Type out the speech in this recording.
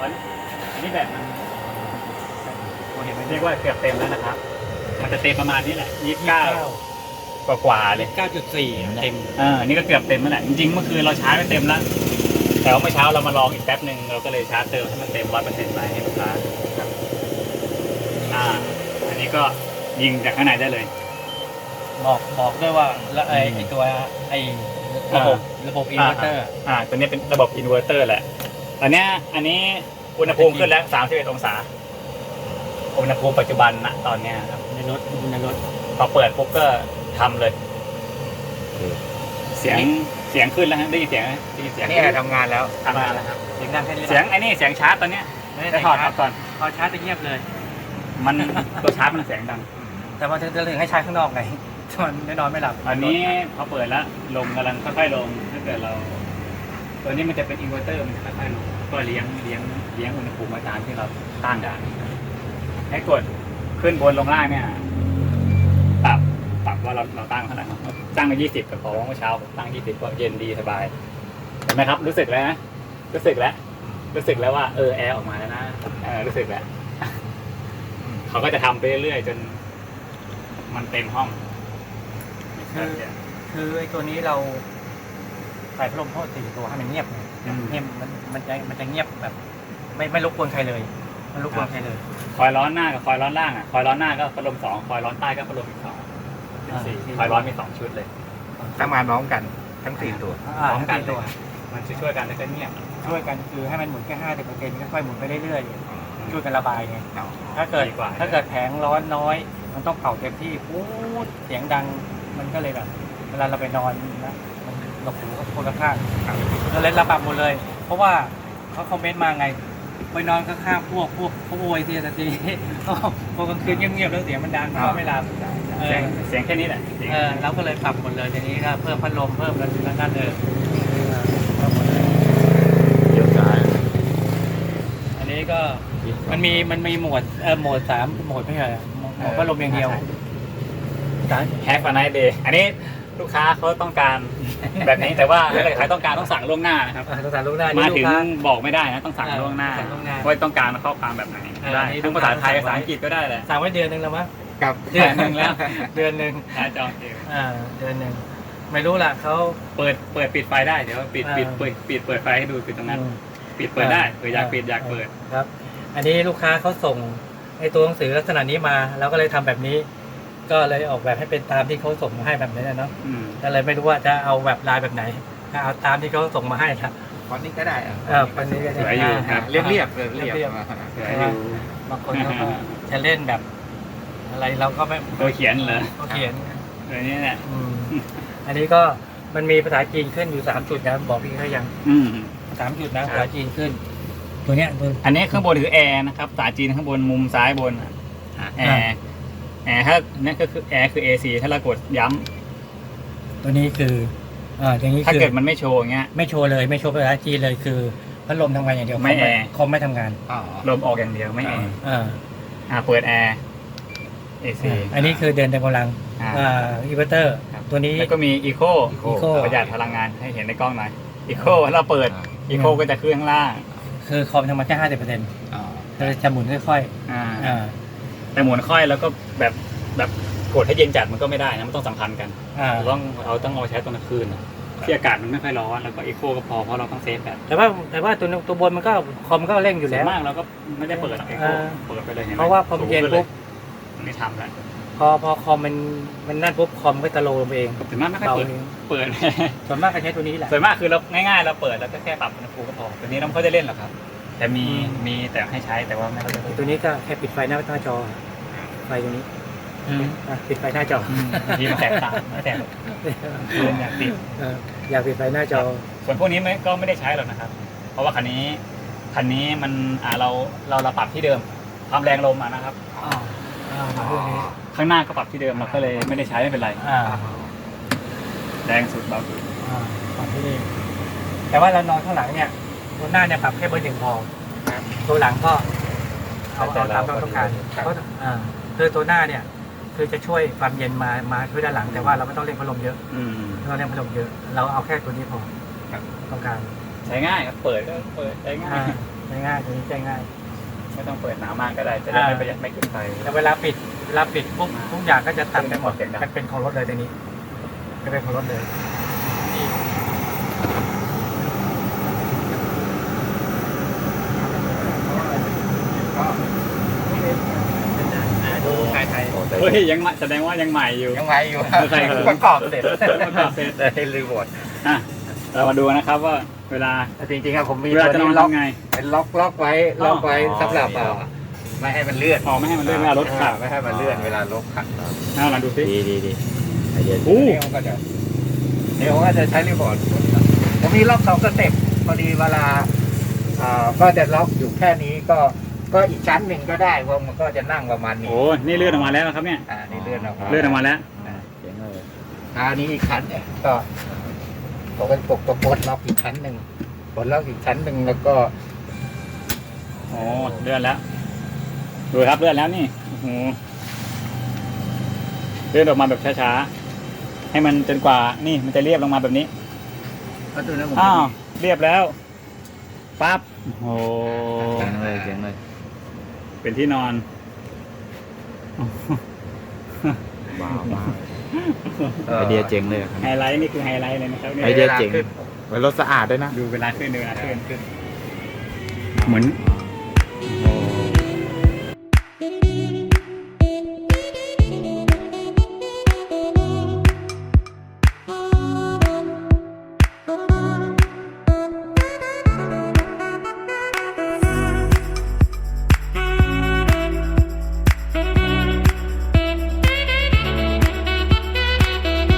อันอันนี้แบบมันผมเห็นมันเรียกว่าเกือบเต็มแล้วนะครับ มันจะเต็มประมาณนี้แหละยี่สิบเก้ากว่ากว่าๆเลยเก้าจุดสี่เต็มเออนี่ก็เกือบเต็มแล้วแหละ จริงๆ เมื่อคืนเราชาร์จไปเต็มแล้ว แต่ว่าเมื่อเช้าเรามาลองอีกแป๊บหนึ่งเราก็เลยชาร์จเติมให้มันเต็มร้อยเปอร์เซ็นต์ไปให้ลูกค้าครับอ่า อันนี้ก็ยิงจากข้างในได้เลย บอกบอกด้วยว่าแล้วไอ้อืมไอ้ตัวไอ้ระบบระบบอินเวอร์เตอร์ อ่า ตัวนี้เป็นระบบอินเวอร์เตอร์แหละ ตอนเนี้ยอันนี้อุณหภูมิขึ้นแล้ว 31 องศา อุณหภูมิปัจจุบันณตอนเนี้ยครับ ในรถในรถพอเปิดปุ๊บก็ทำเลย เสียงเสียงขึ้นแล้วฮะได้ยินเสียงไหมได้ยินเสียงนี่ทำงานแล้วทำงานแล้วครับเสียงดังแค่นี้เสียงไอ้นี่เสียงชาร์จตอนเนี้ยไม่ได้จะถอดออกก่อนพอชาร์จจะเงียบเลย มันตัวชาร์จมันเสียงดัง แต่ว่าจะถึงให้ชาร์จข้างนอกไงมันไม่นอนไม่หลับ อันนี้พอเปิดแล้วลมกำลังค่อยๆลงถ้าเกิดเรา ตัวนี้มันจะเป็นอินเวอร์เตอร์มันจะค่อยๆลงก็เลี้ยงเลี้ยงเลี้ยงอุณหภูมิมาตามที่เราตั้งได้ให้กดขึ้นบนลงล่างเนี่ยปรับปรับว่าเราเราตั้งเท่าไหร่ตั้งไปยี่สิบกับพอเมื่อเช้าผมตั้งยี่สิบก็เย็นดีสบายเห็นไหมครับ รู้สึกแล้วนะรู้สึกแล้ว รู้สึกแล้วว่าเออแอร์ออกมาแล้วนะเออรู้สึกแล้วเขาก็จะทำไปเรื่อยๆจน มันเต็มห้องคือคือไอ้ตัวนี้เรา ใส่พัดลมพ่อสี่ตัวให้มันเงียบไงอืม เงียบมันมันจะมันจะเงียบแบบ ไม่ไม่รบกวนใครเลยไม่รบกวนใครเลย คอยร้อนหน้ากับคอยร้อนล่างอะคอยร้อนหน้าก็พัดลมสองคอยร้อนใต้ก็พัดลมอีกสองเป็นสี่อ่า คอยร้อนมีสองชุดเลย ทำงานพร้อมกันทั้งสี่ตัว อ่าพร้อมกันทั้งเลสี่ยตัว มันจะช่วยกันแล้วก็เงียบช่วยกันคือให้มันหมุนแค่ห้าสิบเปอร์เซ็นต์ค่อยๆหมุนไปเรื่อยๆช่วยกันระบายไงเอาถ้าเกิดดีกว่าถ้าเกิดแผงร้อนน้อย มันต้องเป่าเต็มที่พูดเสียงดังมันก็เลยแบบเวลาเราไปนอนนะ มันหลบหูกับคนข้างๆก็เลยระบาดหมดเลย เพราะว่าเขาคอมเมนต์มาไงไปนอนข้างๆพวกพวกเขาโวยทีแต่ทีนี้พอกลางคืนเงียบๆแล้วเสียงมันดังเขาก็ไม่หลับเอเสียงอเสียงแค่นี้แหละจริงเออเราก็เลยปรับหมดเลยทีนี้ก็เพิ่มพัดลมเพิ่มแล้วนั่นเออเออเพิ่มหมดเลยเดี๋ยวซ้ายอันนี้ก็มันมีมันมีโหมดเออโหมดสามโหมดไม่ใช่เหรอโหมดโหมดพัดลมอย่างเดียวสามแฮปปี้ไนท์เดย์อันนี้ ลูกค้าเขาต้องการ แบบนี้แต่ว่าถ้าเกิดใครต้องการต้องสั่งล่วงหน้านะครับอ่าต้องสั่งล่วงหน้ามานี่ลูถึกงค้าบอกไม่ได้นะต้องสั่งล่วงหน้าสั่งล่วงหน้าว่าต้องการข้อความแบบไหนเออได้นี่ทั้งภาษาไทยลูกค้าภาษาอังกฤษก็ได้แหละ สั่งไว้เดือนหนึ่งแล้วมั้งกับ เดือนหนึ่งแล้ว เดือนหนึ่งหน้าจอเดียวอ่าเดือนหนึ่งไม่รู้ล่ะเขา เปิดเปิดปิดไฟได้เดี๋ยวปิดปิดอ่า เปิดปิดเปิดไฟให้ดูปิดตรงนั้นอืมปิดเปิดได้เผื่ออยากปิดอยากเปิด ครับ อันนี้ลูกค้าเขาส่งไอตัวหนังสือลักษณะนี้มาเราก็เลยทำแบบนี้ ก็เลยออกแบบให้เป็นตามที่เขาส่งมาให้แบบนี้นะเนาะอืมก็เลยไม่รู้ว่าจะเอาแบบลายแบบไหนถ้าเอาตามที่เขาส่งมาให้ครับวันนี้ก็ได้อะเออวันนี้ก็สวยอยู่ครับ เรียบเรียบเรียบเรียบเรียบสวยอยู่ บางคนเขาก็จะเล่นแบบ อะไรเราก็ไม่ตัวเขียนเหรอเขาเขียนเออเนี่ยเนี่ยอืมอันนี้ก็มันมีภาษาจีนขึ้นอยู่สามจุดนะบอกพี่เขายังอืม สามจุดนะภาษาจีนขึ้น ตัวเนี้ยตัว อันนี้ข้างบนคือแอร์นะครับภาษาจีนข้างบนมุมซ้ายบนอะแอร์ แอร์ถ้าเนี่ยก็คือแอร์คือ AC ถ้าเรากดย้ำตัวนี้คืออ่าอย่างนี้ถ้าคือเกิดมันไม่โชว์อย่างเงี้ย ไม่โชว์เลยไม่โชว์ภาษาจีนเลยคือพัดลมทำงานอย่างเดียวไม่คอแอร์ คอมไม่ทำงานอ๋อ ลมออกอย่างเดียวไม่แอร์อ่าอ่าเปิดแอร์ AC อันนี้คือเดินเต็มกำลังอ่า อ่าอินเวอร์เตอร์ ครับ ตัวนี้ แล้วก็มี Eco Eco ประหยัดพลังงานให้เห็นในกล้องหน่อย Eco เราเปิด Eco ก็จะขึ้นข้างล่างคือคอมทำงานแค่ห้าสิบเปอร์เซ็นต์อ๋อจะหมุนค่อยอ่า ๆอ่า แต่หมุนค่อยแล้วก็แบบแบบกดให้เย็นจัดมันก็ไม่ได้นะมันต้องสัมพันธ์กันอ่าเราต้องเราต้องเอาใช้ตอนกลางคืนอะที่อากาศมันไม่ค่อยร้อนแล้วก็ Eco ก็พอเพราะเราต้องเซฟแบบแต่ว่าแต่ว่าตัวตัวบนมันก็คอมก็เร่งอยู่ส่แล้ววนมากเราก็ไม่ได้เปิด Eco อ่าเปิดไปเลยห็นไหมเพราะว่าพอมันเย็นปุ๊บสูงขึ้นเลยไม่ทำแล้วพอพอคอมมันมันนั่นปุ๊บคอมก็จะโลลงไปเองส่วนมากไม่ค่อยเบาเปิดเองเปิด ส่วนมากก็ใช้ตัวนี้แหละ ส่วนมากคือเราง่ายๆ เราเปิดแล้วก็แค่ปรับอุณหภูมิก็พอตัวนี้เราไม่ค่อยได้เล่นหรอกครับ แต่มีอืม มีแต่ให้ใช้แต่ว่าไม่ค่อยได้เล่นตัวนี้ก็แค่ปิดไฟหน้าหน้าจอ ไฟตรงนี้อืมอะปิดไฟหน้าจออืมบางทีมันแตกต่างไม่แตกคืออยากติด เอออยากปิดไฟหน้าจอ ส่วนพวกนี้ไม่ก็ไม่ได้ใช้หรอกนะครับ เพราะว่าคันนี้คันนี้มันอ่าเราเราเราปรับที่เดิมความแรงลมอะนะครับอ่าอ่ามาเรื่องนี้ข้างหน้าก็ปรับที่เดิมเราก็เลยไม่ได้ใช้ไม่เป็นไรอ่าแรงสุดเบาสุดอ่ามาที่นี่แต่ว่าเรานอนข้างหลังเนี่ยตัวหน้าเนี่ยปรับแค่เบอร์หนึ่งพอตัวหลังก็เอาเอาตามเราต้องการเพราะอ่า คือตัวหน้าเนี่ยคือจะช่วยความเย็นมามาช่วยด้านหลังแต่ว่าเราไม่ต้องเล่นพัดลมเยอะอืม ไม่ต้องเล่นพัดลมเยอะ เราเอาแค่ตัวนี้พอต้องการใช้ง่ายครับเปิดก็เปิดใช้ง่ายอ่าใช้ง่ายตัวนี้ใช้ง่าย ไม่ต้องเปิดหนามากก็ได้ จะได้ไม่อ่าประหยัดไม่กินไฟแต่เวลาปิดเวลาปิดปุ๊บทุกอย่างก็จะตัดไปหมดเสียงดังมันเป็นของรถเลยตัวนี้จะเป็นของรถเลยนี่ ดูไทยไทย เฮ้ยยังใหม่แสดงว่ายังใหม่อยู่ ยังไงอยู่ใช่ครับ ประกอบเสร็จประกอบเสร็จแต่ให้รีโมทอะเรามาดูนะครับว่าเวลาจริงๆอะผมมีเวลาตัวจะนอนี้นล็อกทำไง เป็นล็อกล็อกไว้ล็อกไว้อ๋อสำหรับเอ่อไม่ให้มันเลื่อนออกไม่ให้มันเลื่อนเวลารถขับไม่ให้มันเลื่อนเวลารถขับเอาลองดูสิดีดีดีไอเดียดีอู้นี่มันก็จะเดี๋ยวก็จะใช้รีโมทผมมีล็อกสองสเต็ปพอดีเวลาเอ่อก็จะล็อกอยู่แค่นี้ก็ ก็อีกชั้นหนึ่งก็ได้เพราะมันก็จะนั่งประมาณนี้โอ้นี่เลื่อนออกมาแล้วนะครับเนี่ยอ่านี่เลื่อนออกมาเลื่อนออกมาแล้วอ่าเจ๋งเลยอันนี้อีกชั้นเนี่ยก็ผมก็ปกตัวปลดล็อกอีกชั้นหนึ่งปลดล็อกอีกชั้นหนึ่งแล้วก็โอ้เลื่อนแล้วดูครับเลื่อนแล้วนี่โอ้โหเลื่อนออกมาแบบช้าๆให้มันจนกว่านี่มันจะเรียบลงมาแบบนี้ก็ตัวนั้นผมอ้าวเรียบแล้วปั๊บโอ้โหเจ๋งเลยเจ๋งเลย เป็นที่นอน ว้าวว้าวไอเดียเจ๋งเลยครับไฮไลท์นี่คือไฮไลท์เลยนะครับนี่ไอเดียเจ๋งไว้รถสะอาดด้วยนะ ดูเวลาขึ้นดูเวลาขึ้นเหมือน